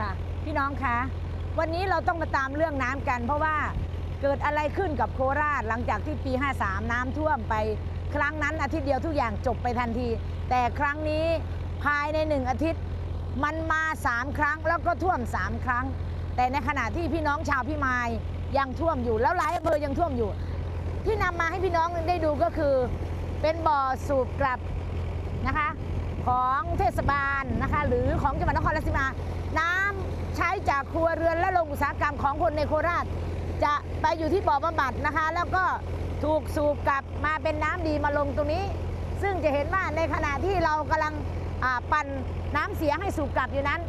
ค่ะ พี่น้องคะวันนี้เราต้องมาตามเรื่องน้ำกัน เพราะว่าเกิดอะไรขึ้นกับโคราชหลังจากที่ปี 53 น้ำท่วมไป ครั้งนั้นอาทิตย์เดียวทุกอย่างจบไปทันที แต่ครั้งนี้ภายในหนึ่งอาทิตย์มันมา 3 ครั้งแล้วก็ท่วม 3 ครั้ง แต่ในขณะที่พี่น้องชาวพี่มายยังท่วมอยู่แล้วหลายอำเภอยังท่วมอยู่ ที่นำมาให้พี่น้องได้ดูก็คือ เป็นบ่อสูบกลับนะคะ ของเทศบาลนะคะ หรือของจังหวัดนครราชสีมาน้ำ ครัวเรือนและโรงอุตสาหกรรมของคนในโคราช จะไปอยู่ที่บ่อบำบัดนะคะ แล้วก็ถูกสูบกลับมาเป็นน้ำดีมาลงตรงนี้ ซึ่งจะเห็นว่าในขณะที่เรากำลังปั่นน้ำเสียให้สูบกลับอยู่นั้น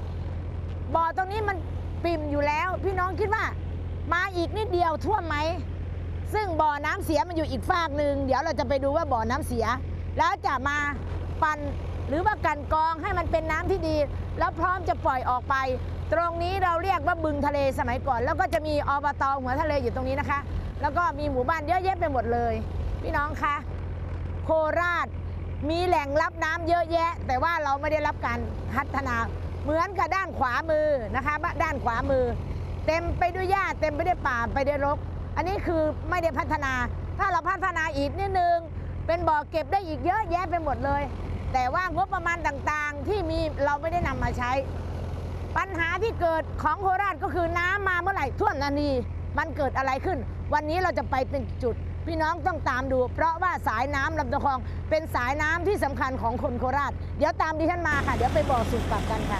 บ่อตรงนี้มันปิ่มอยู่แล้ว พี่น้องคิดว่ามาอีกนิดเดียวท่วมไหม ซึ่งบ่อน้ำเสียมันอยู่อีกฝากหนึ่งเดี๋ยวเราจะไปดูว่าบ่อน้ำเสีย แล้วจะมาปั่น หรือว่ากันกองให้มันเป็นน้ำที่ดี แล้วพร้อมจะปล่อยออกไป ตรงนี้เราเรียกว่าบึงทะเลสมัยก่อน แล้วก็จะมีอบตอหัวทะเลอยู่ตรงนี้นะคะ แล้วก็มีหมู่บ้านเยอะแยะไปหมดเลย พี่น้องคะโคราชมีแหล่งรับน้ำเยอะแยะ แต่ว่าเราไม่ได้รับการพัฒนาเหมือนกับด้านขวามือนะคะด้านขวามือ เต็มไปด้วยหญ้าเต็มไปด้วยป่าไปด้วยรก อันนี้คือไม่ได้พัฒนา ถ้าเราพัฒนาอีกนิดนึง เป็นบ่อเก็บได้อีกเยอะแยะไปหมดเลย แต่ว่างบประมาณต่างๆ ที่มีเราไม่ได้นำมาใช้ ปัญหาที่เกิดของโคราชก็คือน้ำมาเมื่อไหร่ท่วมทันทีมันเกิดอะไรขึ้น วันนี้เราจะไปเป็นจุด พี่น้องต้องตามดู เพราะว่าสายน้ำลำตะคอง เป็นสายน้ำที่สำคัญของคนโคราช เดี๋ยวตามดิฉันมาค่ะ เดี๋ยวไปบ่อสูบกลับกันค่ะ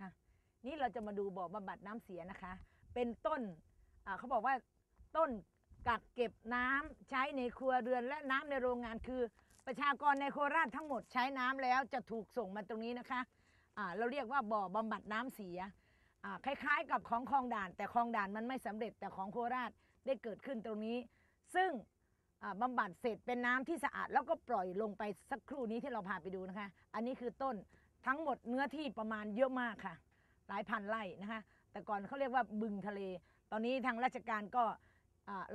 ค่ะนี่เราจะมาดูบ่อบำบัดน้ำเสียนะคะ เป็นต้นอ่าเขาบอกว่า ต้นกักเก็บน้ำใช้ในครัวเรือนและน้ำในโรงงานคือ ประชากรในโคราชทั้งหมดใช้น้ำแล้วจะถูกส่งมาตรงนี้นะคะอ่าเราเรียกว่าบ่อบำบัดน้ำเสียอ่าคล้ายๆ กับของคลองด่าน แต่คลองด่านมันไม่สำเร็จแต่ของโคราชได้เกิดขึ้นตรงนี้ ซึ่งอ่าบำบัดเสร็จเป็นน้ำที่สะอาด แล้วก็ปล่อยลงไปสักครู่นี้ที่เราพาไปดูนะคะ อันนี้คือต้นทั้งหมดเนื้อที่ประมาณเยอะมากค่ะ หลายพันไร่นะคะ แต่ก่อนเขาเรียกว่าบึงทะเล ตอนนี้ทางราชการก็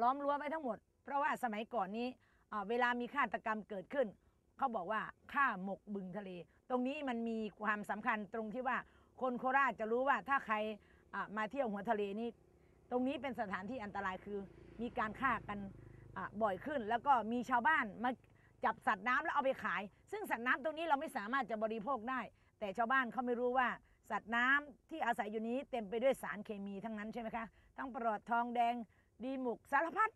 ล้อมรั้วไว้ทั้งหมด เพราะว่าสมัยก่อนนี้เวลามีฆาตกรรมเกิดขึ้น เขาบอกว่าฆ่าหมกบึงทะเล ตรงนี้มันมีความสำคัญตรงที่ว่าคนโคราชจะรู้ว่าถ้าใครมาเที่ยวหัวทะเลนี่ตรงนี้เป็นสถานที่อันตรายคือมีการฆ่ากันบ่อยขึ้น แล้วก็มีชาวบ้านมาจับสัตว์น้ำแล้วเอาไปขาย ซึ่งสัตว์น้ำตรงนี้เราไม่สามารถจะบริโภคได้ แต่ชาวบ้านเขาไม่รู้ว่าสัตว์น้ำที่อาศัยอยู่นี้เต็มไปด้วยสารเคมีทั้งนั้นใช่ไหมคะ ทั้งปลอดทองแดง ดีหมุกสารพัด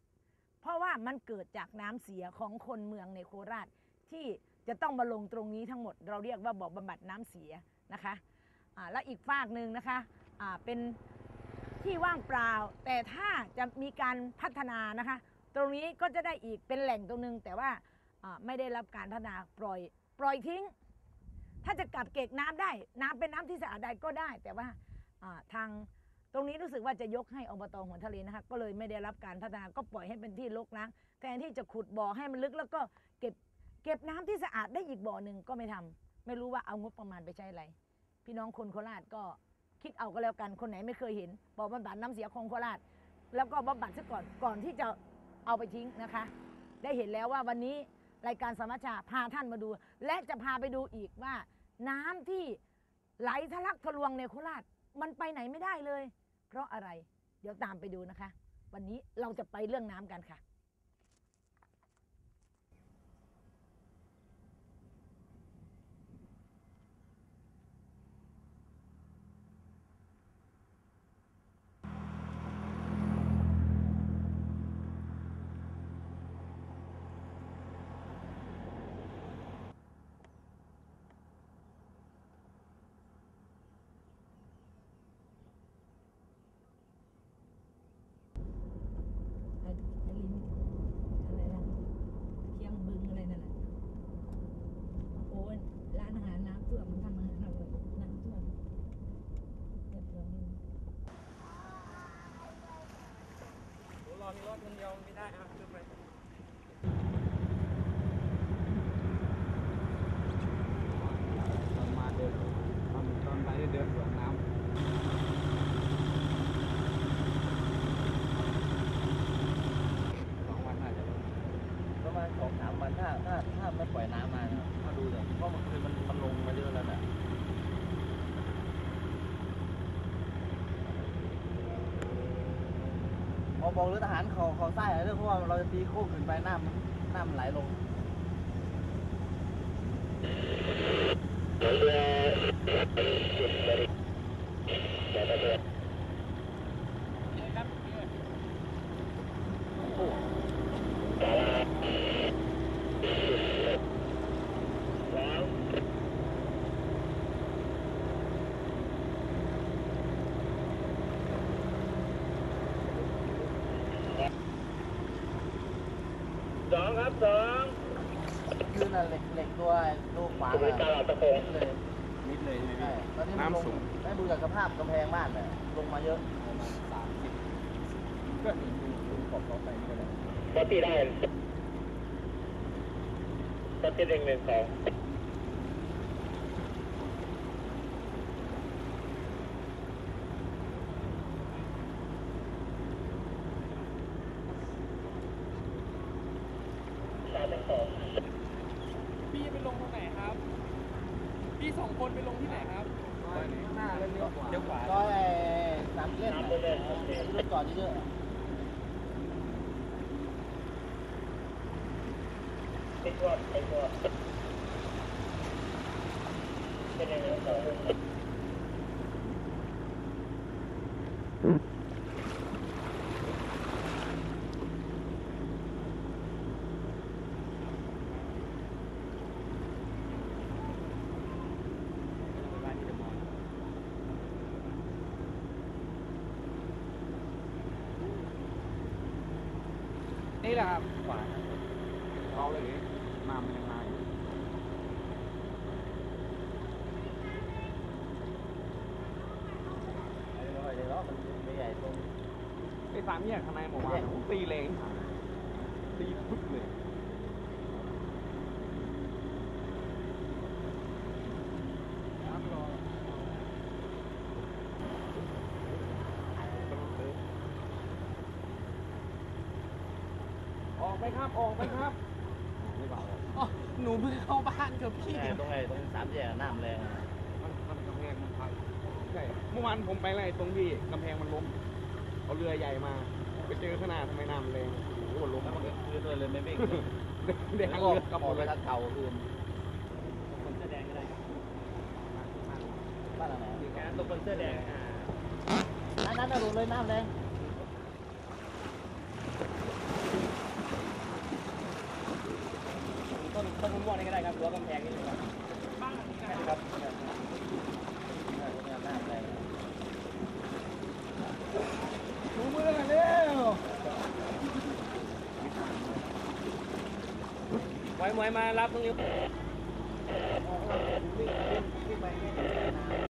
เพราะว่ามันเกิดจากน้ำเสียของคนเมืองในโคราช ที่จะต้องมาลงตรงนี้ทั้งหมด เราเรียกว่าบ่อบำบัดน้ำเสียนะคะอ่าและอีกฝากหนึ่งนะคะอ่าเป็นที่ว่างเปล่า แต่ถ้าจะมีการพัฒนานะคะ ตรงนี้ก็จะได้อีกเป็นแหล่งตรงนึง แต่ว่าอ่าไม่ได้รับการพัฒนาปล่อยปล่อยทิ้ง ถ้าจะกลับเก็บน้ำได้ น้ำเป็นน้ำที่สะอาดได้ก็ได้ แต่ว่าอ่าทาง ตรงนี้รู้สึกว่าจะยกให้อบตหัวทะเลนะคะก็เลยไม่ได้รับการพัฒนาก็ปล่อยให้เป็นที่รกร้างแทนที่จะขุดบ่อให้มันลึกแล้วก็เก็บเก็บน้ำที่สะอาดได้อีกบ่อหนึ่งก็ไม่ทำไม่รู้ว่าเอางบประมาณไปใช้อะไรพี่น้องคนโคราชก็คิดเอาก็แล้วกันคนไหนไม่เคยเห็นบ่อบำบัดน้ำเสียของโคราช แล้วก็บำบัดซะก่อนก่อนที่จะเอาไปทิ้งนะคะ ได้เห็นแล้วว่าวันนี้รายการสมัชชาพาท่านมาดู และจะพาไปดูอีกว่า น้ำที่ไหลทะลักทะลวงในโคราชมันไปไหนไม่ได้เลย เพราะอะไร เดี๋ยวตามไปดูนะคะ วันนี้เราจะไปเรื่องน้ำกันค่ะ ไอ้ไอ้ลิงอะไรนะเชียงบึงอะไรนั่นแหละโอ้ยร้านอาหารน้ำท่วมทำอาหารอร่อยน้ำท่วมเรียบร้อย รอ มีรถคนเดียวไม่ได้อะขึ้นไปตอนมาเดินตอนตอนไปเดินสวนน้ำสองวันน่าจะลงประมาณสองสามวันถ้าถ้าถ้าไมันปล่อยน้ำมานะถ้าดูเนี่ยเพราะเมื่อคืนมันมันลงมาเยอะแล้วน่ะพอ บอกเรือทหารเขาเขาใต้เรื่องเพราะว่าเราจะตีโค้งขึ้นไปน้ำน้ำไหลลงสองครับ สองคือน่ะเหล็กเหล็กตัวลูกขวาบริการเราตะโกนเลยนิดเลยใช่ไหมใช่พี่ตอนนี้มันลงน้ำสูง ได้ดูจากสภาพกำแพงบ้านเนี่ยลงมาเยอะประมาณสามสิบก็เห็นดูดูขอบเขาไปนี่ก็ได้ ปกติได้ปกติหนึ่งหนึ่งสอง พี่ไปลงตรงไหนครับ พี่ สองคนไปลงที่ไหนครับหน้าเลี้ยวขวาเลี้ยวขวาก็ไอ้สามเล่นน่ะที่รถจอดเยอะไปทั่วไปทั่วเป็นหนึ่งหนึ่งสอง นี้แหละครับขวาเอาเลยน้ำมันยังมาอยู่ไม่ค่อยได้หรอกมันไม่ใหญ่ตรงไอ้สามแยกข้างในหมู่บ้านผมตีเลงตีปึ๊กเลย ไปครับ ออกไปครับไม่เบาเลยอ๋อหนูเพิ่งเข้าบ้านกับพี่แหม่ตรงไอ้ตรงสามแยกน้ำแรงอะมันมันกำแพงมันพังใช่เมื่อวานผมไปไล่ตรงที่กำแพงมันล้มเอาเรือใหญ่มา ไปเจอขางหนาดทำไมน้ำแรงโอ้โหล้มแล้วมันก็คืนเลยเลยไม่เบ่งเด็กแล้วเรืก็อกลับหอมอกดไปเลยทางเก่าคืนคนเสื้อแดงก็ได้บ้านอะไรการตัวคนเสื้อแดงอ่าอันนั้นน่ะหลุดเลยน้ำแรง นต้นม่วงนี่ก็ได้ครับรั้วกำแพงนี่เลยครับบ้านหลังนี้นะใช่คครับรับน้ำแรงถูมือกันเร็วไว้ไว้มารับตรงนี้